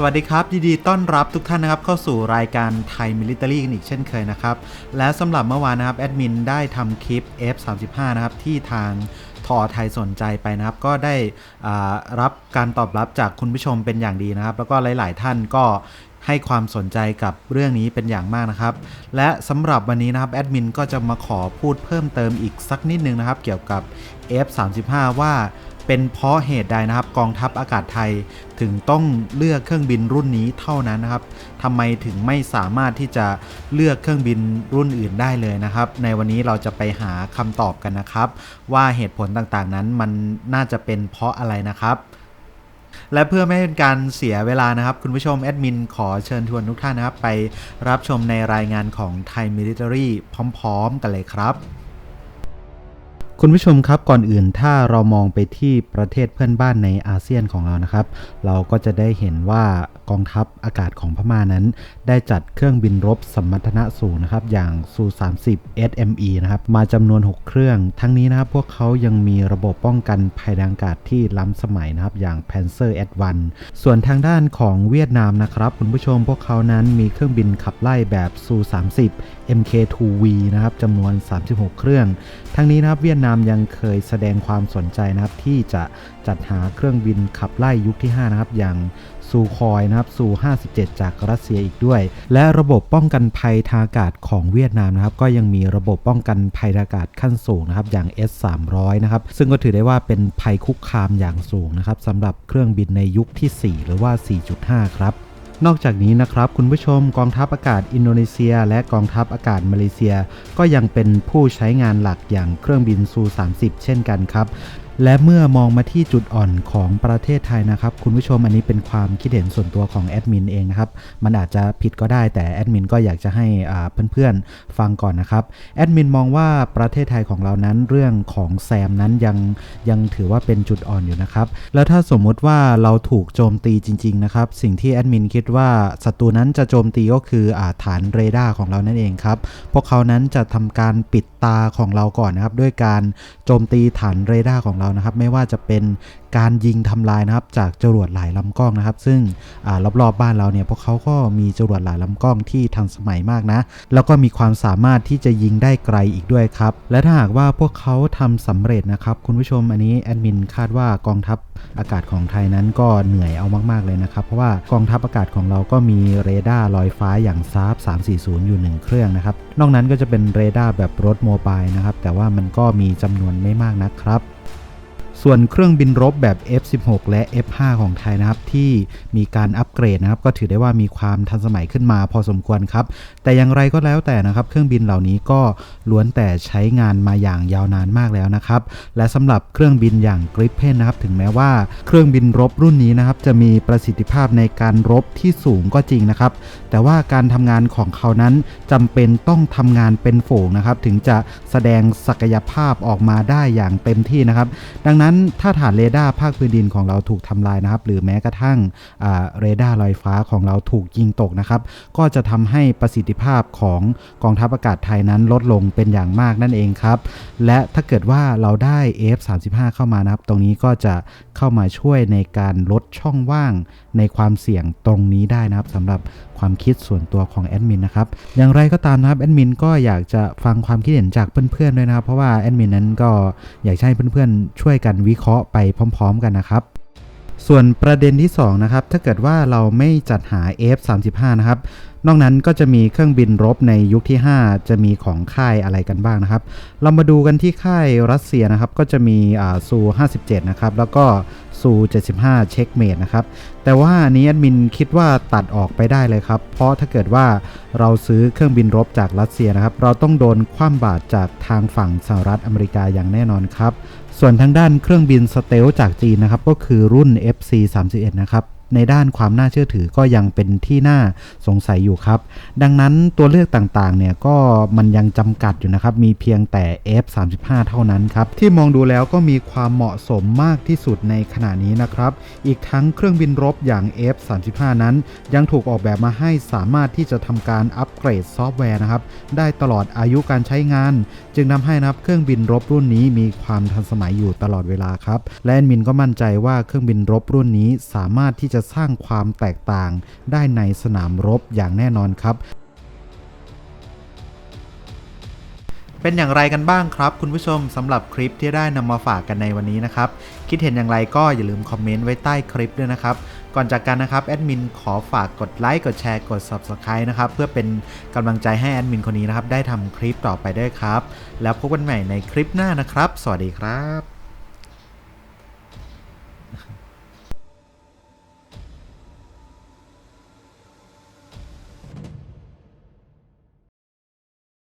สวัสดีครับยินดีต้อนรับทุกท่านนะครับเข้าสู่รายการไทยมิลิเตอรี่กันอีกเช่นเคยนะครับ และสำหรับเมื่อวานนะครับแอดมินได้ทำคลิป F35 นะครับที่ทางทอไทยสนใจไปนะครับ ก็ได้รับการตอบรับจากคุณผู้ชมเป็นอย่างดีนะครับ แล้วก็หลาย ๆ ท่านก็ให้ความสนใจกับเรื่องนี้เป็นอย่างมากนะครับ และสำหรับวันนี้นะครับแอดมินก็จะมาขอพูดเพิ่มเติมอีกสักนิดนึงนะครับ เกี่ยวกับ F35 ว่า เป็นเพราะเหตุใดนะครับกองทัพอากาศไทยถึงต้องเลือกเครื่องบินรุ่นนี้เท่านั้นนะครับทำไมถึงไม่สามารถที่จะเลือกเครื่องบินรุ่นอื่นได้เลยนะครับ ในวันนี้เราจะไปหาคำตอบกันนะครับ ว่าเหตุผลต่างๆนั้นมันน่าจะเป็นเพราะอะไรนะครับและเพื่อไม่ให้เป็นการเสียเวลานะครับ คุณผู้ชมแอดมินขอเชิญชวนทุกท่านนะครับ ไปรับชมในรายงานของไทยมิลิเตอรี่พร้อม ๆ กันเลยครับ คุณผู้ชมครับก่อนอื่นถ้าเรามองไปที่ประเทศเพื่อนบ้านในอาเซียนของเรานะครับ เราก็จะได้เห็นว่ากองทัพอากาศของพม่านั้น ได้จัดเครื่องบินรบสมรรถนะสูงนะครับ อย่างซู30 SME นะครับ มาจำนวน 6 เครื่อง ทั้งนี้นะครับพวกเขายังมีระบบป้องกันภัยทางอากาศที่ล้ำสมัยนะครับ อย่าง Panzer S1 ส่วนทางด้านของเวียดนามนะครับ คุณผู้ชมพวกเขานั้นมีเครื่องบินขับไล่แบบซู30 MK2V นะครับจำนวน 36 เครื่อง ทั้งนี้นะครับเวียดนามยังเคยแสดงความสนใจนะครับที่จะจัดหาเครื่องบินขับไล่ยุคที่ 5 นะครับ อย่างซูคอยนะครับซู 57 จากรัสเซียอีกด้วย และระบบป้องกันภัยทางอากาศของเวียดนามนะครับ ก็ยังมีระบบป้องกันภัยทางอากาศขั้นสูงนะครับ อย่าง S300 นะครับ ซึ่งก็ถือได้ว่าเป็นภัยคุกคามอย่างสูงนะครับสำหรับเครื่องบินในยุคที่ 4 หรือว่า 4.5 ครับ นอกจากนี้นะครับคุณผู้ชมกองทัพอากาศอินโดนีเซีย และกองทัพอากาศมาเลเซีย ก็ยังเป็นผู้ใช้งานหลักอย่างเครื่องบินซู 30 เช่นกันครับ และเมื่อมองมาที่จุดอ่อนของประเทศไทยนะครับ คุณผู้ชมอันนี้เป็นความคิดเห็นส่วนตัวของแอดมินเองนะครับ มันอาจจะผิดก็ได้แต่แอดมินก็อยากจะให้เพื่อนๆฟังก่อนนะครับแอดมินมองว่าประเทศไทยของเรานั้นเรื่องของแซมนั้นยังยังถือว่าเป็นจุดอ่อนอยู่นะครับ แล้วถ้าสมมุติว่าเราถูกโจมตีจริง ๆ นะครับ สิ่งที่แอดมินคิดว่าศัตรูนั้นจะโจมตีก็คืออาฐานเรดาร์ของเรานั่นเองครับพวกเขานั้นจะทำการปิดตาของเราก่อนนะครับด้วยการโจมตีฐานเรดาร์ของเรานะครับไม่ว่าจะเป็นการยิงทำลายนะครับจากจรวดหลายลำกล้องนะครับ ซึ่งอรอบๆบบ้านเราเนี่ยพวกเขาก็มีจรวดหลายลำกล้องที่ทันสมัยมากนะ แล้วก็มีความสามารถที่จะยิงได้ไกลอีกด้วยครับ และถ้าหากว่าพวกเขาทำสำเร็จนะครับ คุณผู้ชมอันนี้แอดมินคาดว่ากองทัพอากาศของไทยนั้นก็เหนื่อยเอามาก ๆ เลยนะครับ เพราะว่ากองทัพอากาศของเราก็มีเรดาร์ลอยฟ้าอย่างซาร์ฟ340 อยู่ 1 เครื่องนะครับ นอกนั้นก็จะเป็นเรดาร์แบบรถโมบายนะครับ แต่ว่ามันก็มีจำนวนไม่มากนะครับ ส่วนเครื่องบินรบแบบ F16 และ F5 ของไทยนะครับที่มีการอัปเกรดนะครับก็ถือได้ว่ามีความทันสมัยขึ้นมาพอสมควรครับ แต่อย่างไรก็แล้วแต่นะครับ เครื่องบินเหล่านี้ก็ล้วนแต่ใช้งานมาอย่างยาวนานมากแล้วนะครับ และสำหรับเครื่องบินอย่าง Gripen นะครับถึงแม้ว่าเครื่องบินรบรุ่นนี้นะครับจะมีประสิทธิภาพในการรบที่สูงก็จริงนะครับ แต่ว่าการทำงานของเขานั้นจำเป็นต้องทำงานเป็นฝูงนะครับ ถึงจะแสดงศักยภาพออกมาได้อย่างเต็มที่นะครับ ดังนั้น้นถ้าฐานเรดาร์ภาคพื้นดินของเราถูกทำลายนะครับ หรือแม้กระทั่งเรดาร์ลอยฟ้าของเราถูกยิงตกนะครับ ก็จะทำให้ประสิทธิภาพของกองทัพอากาศไทยนั้นลดลงเป็นอย่างมากนั่นเองครับ และถ้าเกิดว่าเราได้ F35 เข้ามานะครับ ตรงนี้ก็จะเข้ามาช่วยในการลดช่องว่างในความเสี่ยงตรงนี้ได้นะครับสำหรับ ความคิดส่วนตัวของแอดมินนะครับ อย่างไรก็ตามนะครับแอดมินก็อยากจะฟังความคิดเห็นจากเพื่อนๆด้วยนะครับ เพราะว่าแอดมินนั้นก็อยากให้เพื่อนๆ ช่วยกันวิเคราะห์ไปพร้อม ๆ กันนะครับส่วนประเด็นที่ 2 นะครับ ถ้าเกิดว่าเราไม่จัดหา F35 นะครับ นอกนั้นก็จะมีเครื่องบินรบในยุคที่ 5 จะมีของค่ายอะไรกันบ้างนะครับ เรามาดูกันที่ค่ายรัสเซียนะครับ ก็จะมีอ่าซู 57 นะครับ แล้วก็ ซู75 เช็คเมดนะครับ แต่ว่าอันนี้แอดมินคิดว่าตัดออกไปได้เลยครับ เพราะถ้าเกิดว่าเราซื้อเครื่องบินรบจากรัสเซียนะครับ เราต้องโดนคว่ำบาตรจากทางฝั่งสหรัฐอเมริกาอย่างแน่นอนครับ ส่วนทางด้านเครื่องบินสเตลจากจีนนะครับ ก็คือรุ่น FC31 นะครับ ในด้านความน่าเชื่อถือก็ยังเป็นที่น่าสงสัยอยู่ครับ ดังนั้นตัวเลือกต่างๆเนี่ยก็มันยังจำกัดอยู่นะครับ มีเพียงแต่ F35 เท่านั้นครับ ที่มองดูแล้วก็มีความเหมาะสมมากที่สุดในขณะนี้นะครับ อีกทั้งเครื่องบินรบอย่าง F35 นั้น ยังถูกออกแบบมาให้สามารถที่จะทำการอัปเกรดซอฟต์แวร์นะครับ ได้ตลอดอายุการใช้งาน จึงทำให้นับเครื่องบินรบรุ่นนี้มีความทันสมัยอยู่ตลอดเวลาครับ และแอดมินก็มั่นใจว่าเครื่องบินรบรุ่นนี้สามารถที่จะจะสร้างความแตกต่างได้ในสนามรบอย่างแน่นอนครับเป็นอย่างไรกันบ้างครับ คุณผู้ชมสำหรับคลิปที่ได้นำมาฝากกันในวันนี้นะครับ คิดเห็นอย่างไรก็อย่าลืมคอมเมนต์ไว้ใต้คลิปด้วยนะครับ ก่อนจากกันนะครับแอดมินขอฝากกดไลค์กดแชร์กด Subscribe นะครับเพื่อเป็นกำลังใจให้แอดมินคนนี้นะครับได้ทำคลิปต่อไปด้วยครับ แล้วพบกันใหม่ในคลิปหน้านะครับ สวัสดีครับ